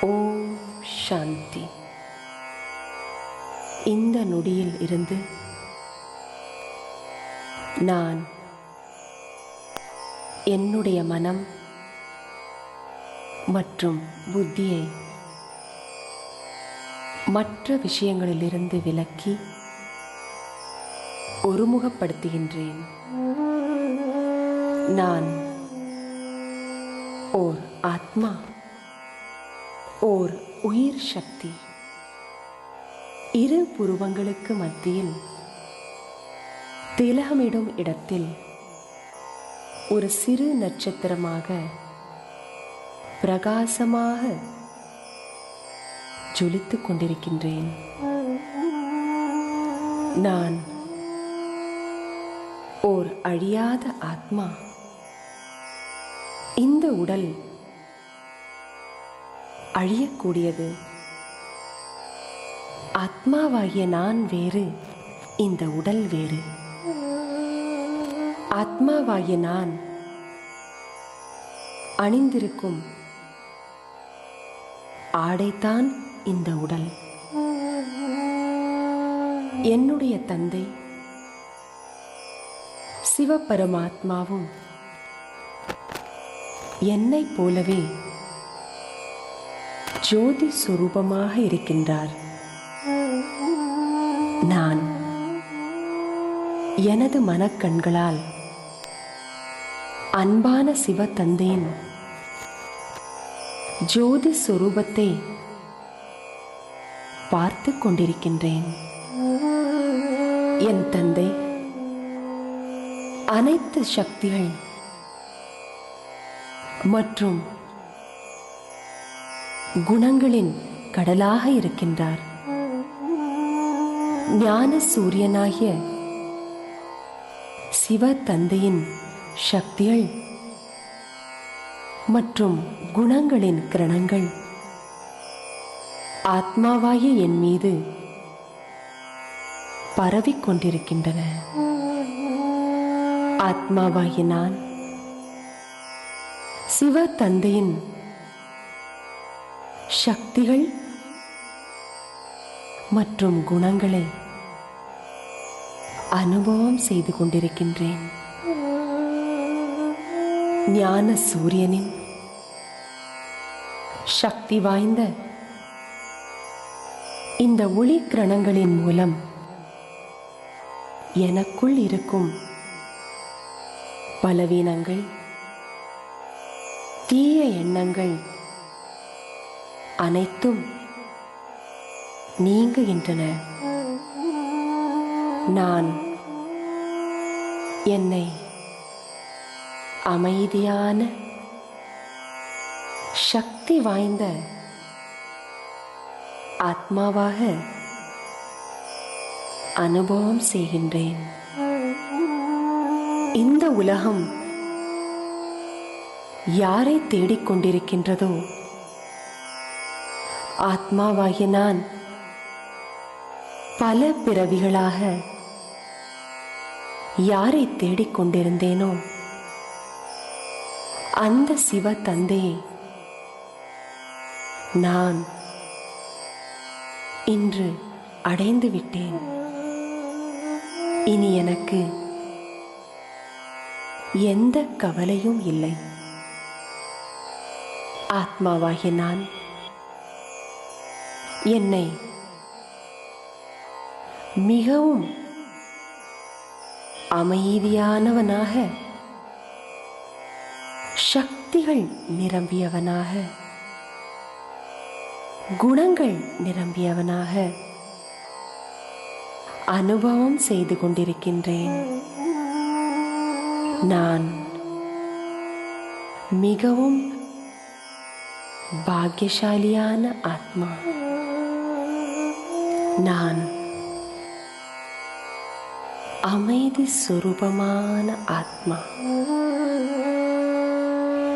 ஓம் சாந்தி. இந்த நொடியில் இருந்து நான் என்னுடைய மனம் மற்றும் புத்தியை மற்ற விஷயங்களிலிருந்து விலக்கி ஒருமுகப்படுத்துகின்றேன். நான் ஓர் ஆத்மா. ஓர் உயிர் சக்தி. இரு புருவங்களுக்கு மத்தியில் திலகமிடும் இடத்தில் ஒரு சிறு நட்சத்திரமாக பிரகாசமாக ஜொலித்துக் கொண்டிருக்கின்றேன். நான் ஓர் அழியாத ஆத்மா. இந்த உடல் அழியக்கூடியது. ஆத்மாவாகிய நான் வேறு இந்த உடல் வேறு. ஆத்மாவாகிய நான் அணிந்திருக்கும் ஆடைத்தான் இந்த உடல். என்னுடைய தந்தை சிவபரமாத்மாவும் என்னைப் போலவே ஜோதி சுரூபமாக இருக்கின்றார் நான் எனது மனக்கண்களால் அன்பான சிவ தந்தையின் ஜோதி சுரூபத்தை பார்த்து கொண்டிருக்கின்றேன் என் தந்தை அனைத்து சக்திகள் மற்றும் குணங்களின் கடலாக இருக்கின்றார். ஞான சூரியனாகிய சிவ தந்தையின் சக்திகள் மற்றும் குணங்களின் கிரணங்கள் ஆத்மாவாகிய என் மீது பரவிக் கொண்டிருக்கின்றன. ஆத்மாவாகிய நான் சிவ தந்தையின் சக்திகள் மற்றும் குணங்களை அனுபவம் செய்து கொண்டிருக்கின்றேன். ஞான சூரியனின் சக்தி வாய்ந்த இந்த ஒளி கிரணங்களின் மூலம் எனக்குள் இருக்கும் பலவீனங்கள் தீய எண்ணங்கள் அனைத்தும் நீங்குகின்றன நான் என்னை அமைதியான சக்தி வாய்ந்த ஆத்மாவாக அனுபவம் செய்கின்றேன். இந்த உலகம் யாரை தேடிக்கொண்டிருக்கின்றதோ ஆத்மாவாகிய நான். பல பிறவிகளாக யாரை தேடிக்கொண்டிருந்தேனோ அந்த சிவ தந்தையை நான் இன்று அடைந்து விட்டேன். இனி எனக்கு எந்த கவலையும் இல்லை. ஆத்மாவாகிய நான் என்னை மிகவும் அமைதியானவனாக சக்திகள் நிரம்பியவனாக குணங்கள் நிரம்பியவனாக அனுபவம் செய்து கொண்டிருக்கின்றேன். நான் மிகவும் பாக்கியசாலியான ஆத்மா. நான் அமைதி சுரூபமான ஆத்மா.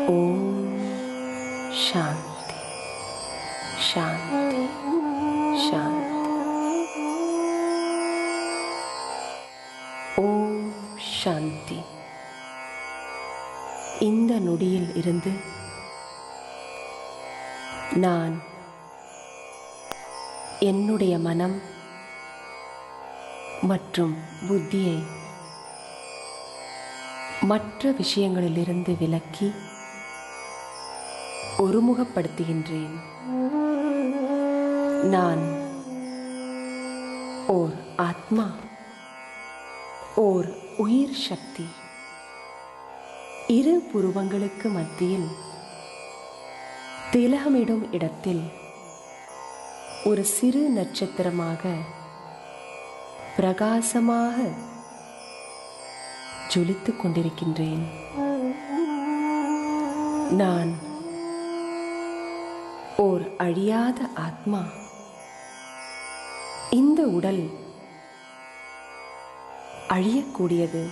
ஓம் சாந்தி. சாந்தி சாந்தி. ஓம் சாந்தி. இந்த நொடியில் இருந்து நான் என்னுடைய மனம் மற்றும் புத்தியை மற்ற விஷயங்களிலிருந்து விலக்கி ஒருமுகப்படுத்துகின்றேன். நான் ஓர் ஆத்மா ஓர் உயிர் சக்தி. இரு புருவங்களுக்கு மத்தியில் திலகமிடும் இடத்தில் ஒரு சிறு நட்சத்திரமாக பிரகாசமாக ஜொலித்துக் கொண்டிருக்கின்றேன். நான் ஓர் அழியாத ஆத்மா. இந்த உடல் அழியக்கூடியது.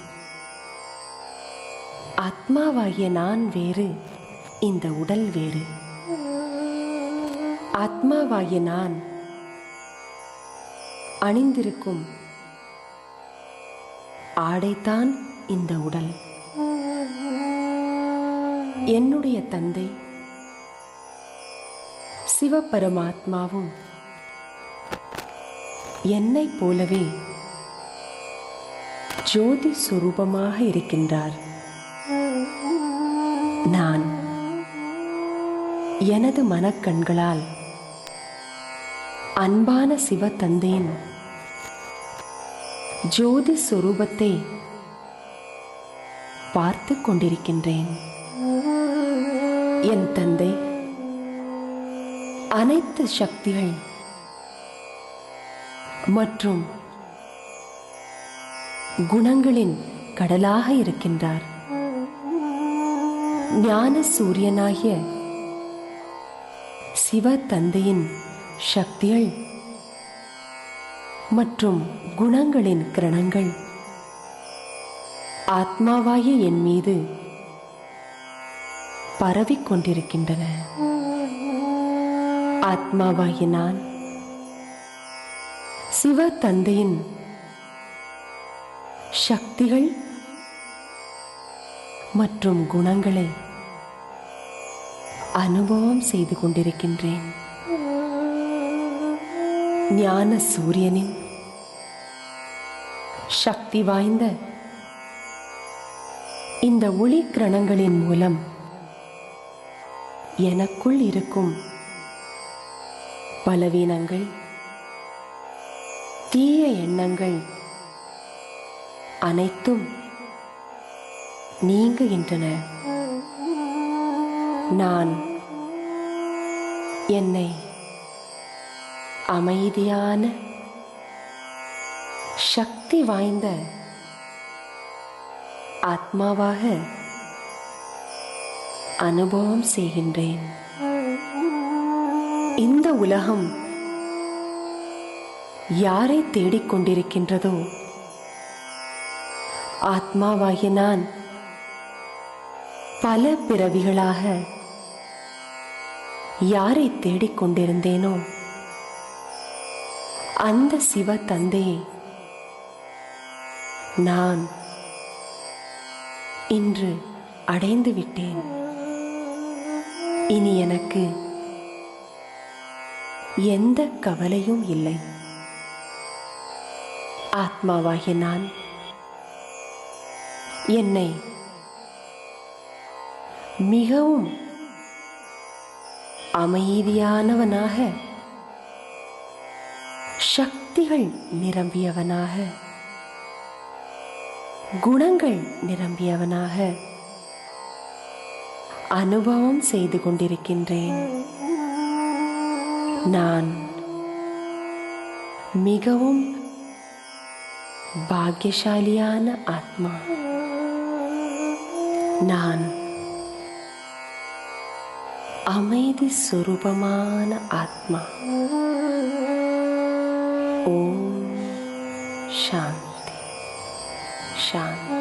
ஆத்மாவாகிய நான் வேறு இந்த உடல் வேறு. ஆத்மாவாகிய நான் அணிந்திருக்கும் ஆடைத்தான் இந்த உடல். என்னுடைய தந்தை சிவபரமாத்மாவும் என்னைப் போலவே ஜோதி சுரூபமாக இருக்கின்றார். நான் எனது மனக்கண்களால் அன்பான சிவ தந்தையின் ஜோதி சுரூபத்தை பார்த்து கொண்டிருக்கின்றேன். என் தந்தை அனைத்து சக்திகள் மற்றும் குணங்களின் கடலாக இருக்கின்றார். ஞான சூரியனாகிய சிவ தந்தையின் சக்திகள் மற்றும் குணங்களின் கிரணங்கள். ஆத்மாவாகிய என் மீது பரவிக் கொண்டிருக்கின்றன. ஆத்மாவாகிய நான் சிவ தந்தையின் சக்திகள் மற்றும் குணங்களை அனுபவம் செய்து கொண்டிருக்கின்றேன். ஞான சூரியனின் சக்தி வாய்ந்த இந்த ஒளி கிரணங்களின் மூலம் எனக்குள் இருக்கும் பலவீனங்கள் தீய எண்ணங்கள் அனைத்தும் நீங்குகின்றன. நான் என்னை அமைதியான சக்தி வாய்ந்த ஆத்மாவாக அனுபவம் செய்கின்றேன். இந்த உலகம் யாரை தேடிக்கொண்டிருக்கின்றதோ ஆத்மாவாகிய நான் பல பிறவிகளாக யாரை தேடிக்கொண்டிருந்தேனோ அந்த சிவ தந்தையை நான் இன்று அடைந்து விட்டேன். இனி எனக்கு எந்த கவலையும் இல்லை. ஆத்மாவாகிய நான் என்னை மிகவும் அமைதியானவனாக சக்திகள் நிரம்பியவனாக. குணங்கள் நிரம்பியவனாக. அனுபவம் செய்து கொண்டிருக்கின்றேன். நான் மிகவும் பாக்கியசாலியான ஆத்மா. நான் அமைதி சுரூபமான ஆத்மா. ॐ शान्ति शान्ति।